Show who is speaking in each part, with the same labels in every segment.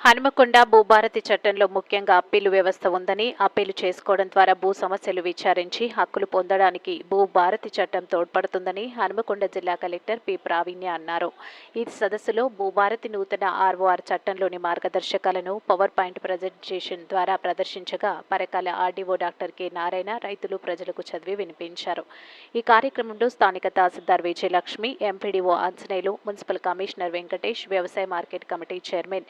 Speaker 1: హనుమకొండ భూభారతి చట్టంలో ముఖ్యంగా అప్పీలు వ్యవస్థ ఉందని అప్పీలు చేసుకోవడం ద్వారా భూ సమస్యలు విచారించి హక్కులు పొందడానికి భూభారతి చట్టం తోడ్పడుతుందని హనుమకొండ జిల్లా కలెక్టర్ పి. ప్రావీణ్య అన్నారు. ఈ సదస్సులో భూభారతి నూతన ఆర్ఓఆర్ చట్టంలోని మార్గదర్శకాలను పవర్ పాయింట్ ప్రజెంటేషన్ ద్వారా ప్రదర్శించగా Parakala RDO doctor K. Narayana రైతులు ప్రజలకు చదివి వినిపించారు. ఈ కార్యక్రమంలో స్థానిక తహసీల్దార్ Vijayalakshmi MPDO Anjaneyulu municipal commissioner Venkatesh వ్యవసాయ market committee chairman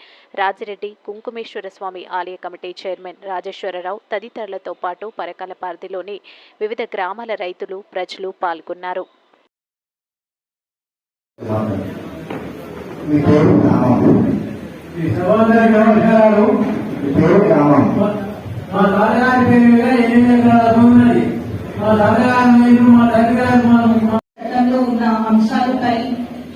Speaker 1: Rajireddy Kunkumeshwara Swamy ఆలయ కమిటీ చైర్మన్ రాజేశ్వరరావు తదితరులతో పాటు పరకాల పరిధిలోని వివిధ గ్రామాల రైతులు ప్రజలు పాల్గొన్నారు.
Speaker 2: మీ
Speaker 3: తాతగారి పేరు మీద ఎనిమిది ఎకరాల భూమి ఉన్నది. మా తాతగారి మీరు మా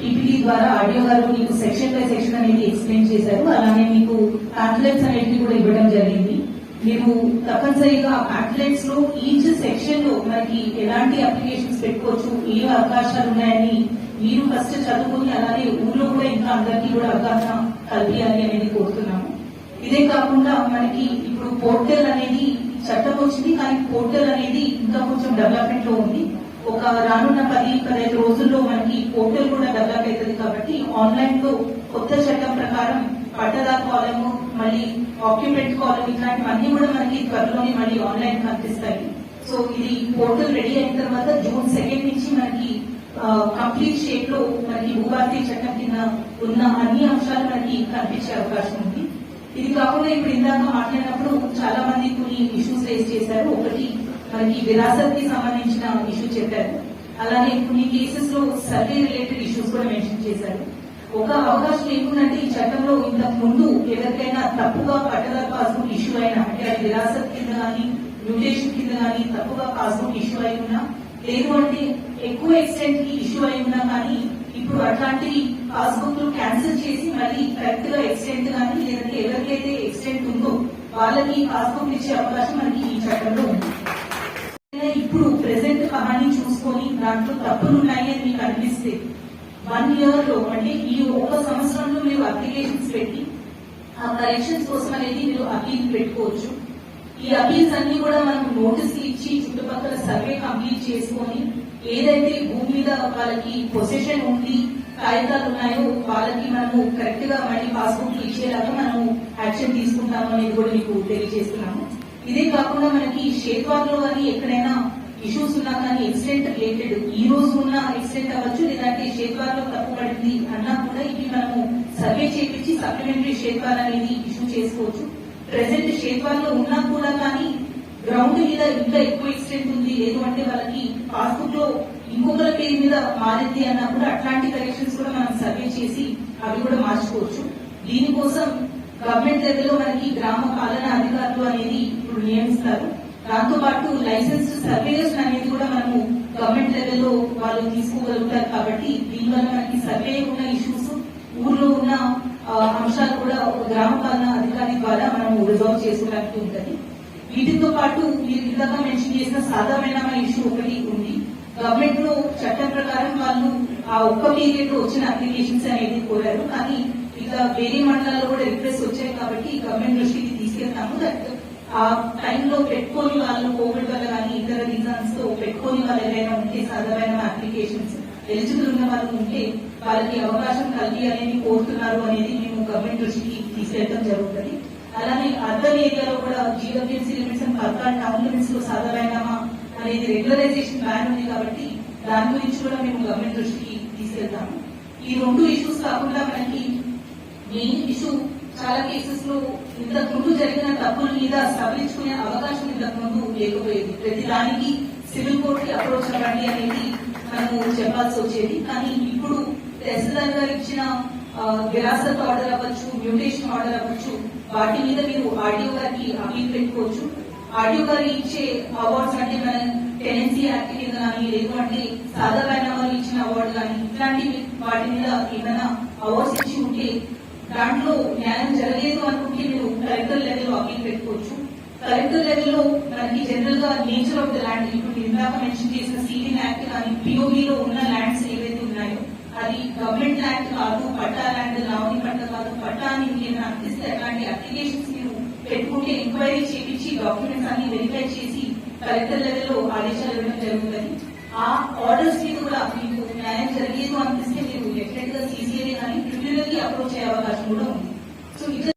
Speaker 4: పీపీటీ ద్వారా ఆడియో గారు మీకు సెక్షన్ బై సెక్షన్ అనేది ఎక్స్ప్లెయిన్ చేశారు. అలానే మీకు ప్యాట్లెట్స్ అనేటివి కూడా ఇవ్వడం జరిగింది. మీరు తప్పనిసరిగా ప్యాట్లెట్స్లో ఈచ్ సెక్షన్లో మనకి ఎలాంటి అప్లికేషన్స్ పెట్టుకోవచ్చు ఏ అవకాశాలు ఉన్నాయని మీరు ఫస్ట్ చదువుకుని అలానే ఊళ్ళో కూడా ఇంకా అందరికీ కూడా అవగాహన కల్పించాలి అనేది కోరుతున్నాము. ఇదే కాకుండా మనకి ఇప్పుడు పోర్టల్ అనేది చట్టం వచ్చింది కానీ పోర్టల్ అనేది ఇంకా కొంచెం డెవలప్మెంట్లో ఉంది. ఒక రానున్న పది పదహైదు రోజుల్లో మనకి పోర్టల్ కూడా డెవలప్ అవుతుంది కాబట్టి ఆన్లైన్లో కొత్త చట్టం ప్రకారం పట్టదా కాలము మళ్ళీ ఆక్యుపెంట్ కాలం ఇట్లాంటివన్నీ కూడా మనకి త్వరలోనే మళ్ళీ ఆన్లైన్ కనిపిస్తాయి. సో ఇది పోర్టల్ రెడీ అయిన తర్వాత జూన్ సెకండ్ నుంచి మనకి కంప్లీట్ షేప్లో మనకి భూభారతీయ చట్టం కింద ఉన్న అన్ని అంశాలు మనకి కనిపించే అవకాశం ఉంది. ఇది కాకుండా ఇప్పుడు ఇందాక మాట్లాడినప్పుడు చాలా మంది కొన్ని ఇష్యూస్ రేస్ చేశారు. ఒకటి మనకి విరాసత్కి సంబంధించిన ఇష్యూ చెప్పారు. అలానే కొన్ని కేసెస్లో సర్వే రిలేటెడ్ ఇష్యూస్ కూడా మెన్షన్ చేశారు. ఒక అవకాశం లేకుండా ఈ చట్టంలో ఇంతకు ముందు ఎవరికైనా తప్పుగా పట్టదా పాస్బుక్ ఇష్యూ అయినా అంటే అది విరాసత్ కింద కానీ మ్యూటేషన్ కింద కానీ తప్పుగా పాస్బుక్ ఇష్యూ అయి ఉన్నా లేదు అంటే ఎక్కువ ఎక్స్టెంట్కి ఇష్యూ అయి ఉన్నా కానీ ఇప్పుడు అట్లాంటి పాస్బుక్ క్యాన్సిల్ చేసి మళ్ళీ కరెక్ట్గా ఎక్స్టెంట్ కానీ లేదంటే ఎవరికైతే ఎక్స్టెంట్ ఉందో వాళ్ళకి పాస్బుక్ ఇచ్చే అవకాశం మనకి ఈ చట్టంలో ఉంది. ఇప్పుడు ప్రెసెంట్ కహాని చూసుకొని దాంట్లో తప్పులు ఉన్నాయి అని మీకు అనిపిస్తే వన్ ఇయర్లో అంటే ఈ ఒక సంవత్సరంలో మీరు అప్లికేషన్స్ పెట్టి ఆ కరెక్షన్స్ కోసం అనేది మీరు అపీల్ పెట్టుకోవచ్చు. ఈ అపీల్స్ అన్ని కూడా మనం నోటీస్ ఇచ్చి చుట్టుపక్కల సర్వే కంప్లీట్ చేసుకొని ఏదైతే భూమి మీద వాళ్ళకి పొజిషన్ ఉంది కాగితాలు ఉన్నాయో వాళ్ళకి మనము కరెక్ట్గా మళ్ళీ పాస్బుక్ ఇచ్చేలాగా మనము యాక్షన్ తీసుకుంటాము అనేది కూడా మీకు తెలియజేస్తున్నాము. ఇదే కాకుండా మనకి షేత్వార్లో కానీ ఎక్కడైనా ఇష్యూస్ ఉన్నా కానీ ఎక్సిడెంట్ రిలేటెడ్ ఈ రోజు ఉన్న ఎక్సిడెంట్ అవ్వచ్చు లేదంటే షేత్వార్లో తప్పు పడింది అన్నా కూడా ఇవి మనము సర్వే చేపించి సప్లిమెంటరీ షేత్వార్ అనేది ఇష్యూ చేసుకోవచ్చు. ప్రెసెంట్ షేత్వార్లో ఉన్నా కూడా కానీ గ్రౌండ్ మీద ఇంకా ఎక్కువ ఎక్సిడెంట్ ఉంది లేదు అంటే వాళ్ళకి పాస్బుక్లో ఇంకొకరి పేరు మీద మారింది అన్నా కూడా అట్లాంటి కరెక్షన్స్ కూడా మనం సర్వే చేసి అవి కూడా మార్చుకోవచ్చు. దీనికోసం గవర్నమెంట్ లెవెల్లో మనకి గ్రామ పాలన అధికారులు అనేది ఇప్పుడు నియమిస్తారు. దాంతో పాటు లైసెన్స్ సర్వేయర్స్ అనేది కూడా మనము గవర్నమెంట్ లెవెల్లో వాళ్ళు తీసుకోగలుగుతారు కాబట్టి దీనివల్ల మనకి సర్వే ఉన్న ఇష్యూస్ ఊర్లో ఉన్న అంశాలు కూడా ఒక గ్రామ పాలన అధికారి ద్వారా మనం రిజాల్వ్ చేసుకోవడానికి ఉంటుంది. వీటితో పాటు మీరు ఇందాక మెన్షన్ చేసిన సాధారణమైన ఇష్యూ ఒకటి ఉంది. గవర్నమెంట్లో చట్టం ప్రకారం వాళ్ళు ఆ ఒక్క పీరియడ్లో వచ్చిన అప్లికేషన్స్ అనేది కోరారు. కానీ ఇక వేరే మండలాల్లో కూడా రిక్వెస్ట్ వచ్చాయి కాబట్టి గవర్నమెంట్ దృష్టికి ఆ టైంలో పెట్టుకొని వాళ్ళు కోవిడ్ వల్ల కానీ ఇతర రీజన్స్తో పెట్టుకొని వాళ్ళు ఏదైనా ఉంటే సాధారణ అప్లికేషన్స్ ఎలిజిబుల్ ఉన్న వాళ్ళు ఉంటే వాళ్ళకి అవకాశం కలిగి అనేది కోరుతున్నారు అనేది మేము గవర్నమెంట్ దృష్టికి తీసుకెళ్ళడం జరుగుతుంది. అలానే అర్బన్ ఏరియాలో కూడా GWC limits and Parkal town లిమిట్స్లో సాధారణమా అనేది రెగ్యులరైజేషన్ ప్లాన్ ఉంది కాబట్టి దాని గురించి కూడా మేము గవర్నమెంట్ దృష్టికి తీసుకెళ్తాము. ఈ రెండు ఇష్యూస్ కాకుండా మనకి మెయిన్ ఇష్యూ చాలా కేసెస్లో ఇంతకు ముందు జరిగిన తప్పుల మీద సవరించుకునే అవకాశం ఇంతకు ముందు లేకపోయేది. ప్రతి దానికి సివిల్ కోర్ట్ అప్రోచ్ అవ్వండి అనేది మనము చెప్పాల్సి వచ్చేది. కానీ ఇప్పుడు తహసీల్దార్ గారు ఇచ్చిన విరాసత్ ఆర్డర్ అవ్వచ్చు మ్యూటేషన్ ఆర్డర్ అవ్వచ్చు వాటి మీద మీరు ఆర్డీఓ గారికి అప్పీల్ పెట్టుకోవచ్చు. ఆర్డీఓ గారు ఇచ్చే అవార్డ్స్ అంటే మన టెనెన్సీ యాక్ట్ కింద కానీ లేకుంటే సాధారణ వాళ్ళు ఇచ్చిన అవార్డు కానీ ఇట్లాంటి వాటి మీద ఏమైనా అవార్డ్స్ ఇచ్చి ఉంటే దాంట్లో న్యాయం జరగలేదు అనుకుంటే మీరు కలెక్టర్ లెవెల్లో అప్పీల్ పెట్టుకోవచ్చు. కలెక్టర్ లెవెల్లో మనకి జనరల్గా నేచర్ ఆఫ్ ద ల్యాండ్ ఇప్పుడు ఇందాక మెన్షన్ చేసిన సీలింగ్ యాక్ట్ కానీ పిఓబిలో ఉన్న ల్యాండ్స్ ఏవైతే ఉన్నాయో అది గవర్నమెంట్ ల్యాండ్ కాదు పట్టా ల్యాండ్ లావణి పట్ట కాదు పట్టా అని మీరు అర్థిస్తే అట్లాంటి అప్లికేషన్స్ మీరు పెట్టుకుంటే ఎంక్వైరీ చేపించి డాక్యుమెంట్స్ అన్ని వెరిఫై చేసి కలెక్టర్ లెవెల్లో ఆదేశాలు ఇవ్వడం జరుగుతుంది. ఆ ఆర్డర్స్ని కూడా మీకు న్యాయం జరిగేది అనిపిస్తే మీరు డెఫినెట్గా సీసీఏ కానీ బిల్లులకి అప్రూవ్ చేయ అవకాశం కూడా ఉంది. సో ఇట్లా